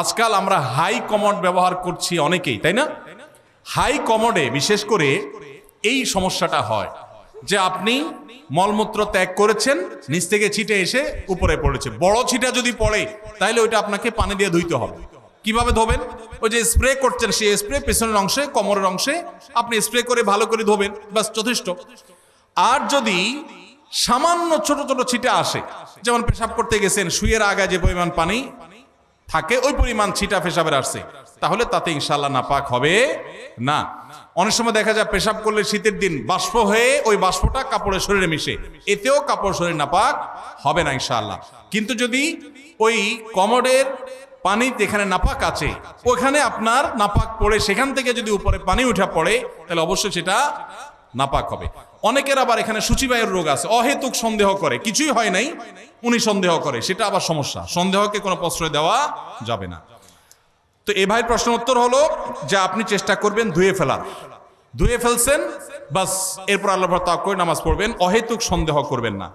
আজকাল আমরা high commode ব্যবহার করছি অনেকেই, তাই না? হাই কমডে বিশেষ করে এই সমস্যাটা হয় যে আপনি মলমূত্র ত্যাগ করেছেন, নিচ থেকে ছিটে এসে উপরে পড়েছে। বড় ছিটা যদি পড়ে তাহলে ওইটা আপনাকে পানি দিয়ে ধুইতে হবে। কীভাবে ধোবেন? ওই যে স্প্রে করছেন, সেই স্প্রে পেছনের অংশে, কোমরের অংশে, আপনি স্প্রে করে ভালো করে ধোবেন বাস যথেষ্ট। আর যদি সামান্য ছোট ছোট ছিটা আসে, যেমন পেশাব করতে গেছেন শুয়ের আগায় যে পরিমাণ পানি থাকে, ওই পরিমাণ ছিটা পেশাবের আসছে তাহলে তাতে ইনশাল্লাহ নাপাক হবে না। অনেক সময় দেখা যায় পেশাব করলে শীতের দিন বাষ্প হয়ে ওই বাষ্পটা কাপড়ের শরীরে মিশে। এতেও কাপড় শরীর নাপাক হবে না ইনশাল্লাহ কিন্তু যদি ওই কমোডের পানি যেখানে নাপাক আছে, ওখানে আপনার নাপাক পড়ে, সেখান থেকে যদি উপরে পানি উঠে পড়ে, তাহলে অবশ্যই সেটা নাপাক হবে। অনেকের আবার এখানে সূচিবায়ের রোগ আছে। অহেতুক সন্দেহ করে। কিছুই হয় নাই, উনি সন্দেহ করে। সেটা আবার সমস্যা। সন্দেহকে কোনো প্রশ্রয় দেওয়া যাবে না। তো এ ভাইয়ের প্রশ্ন উত্তর হলো যে আপনি চেষ্টা করবেন ধুয়ে ফেলার। ধুয়ে ফেলছেন, বাস এরপর আল্লাহ তাক করে নামাজ পড়বেন। অহেতুক সন্দেহ করবেন না।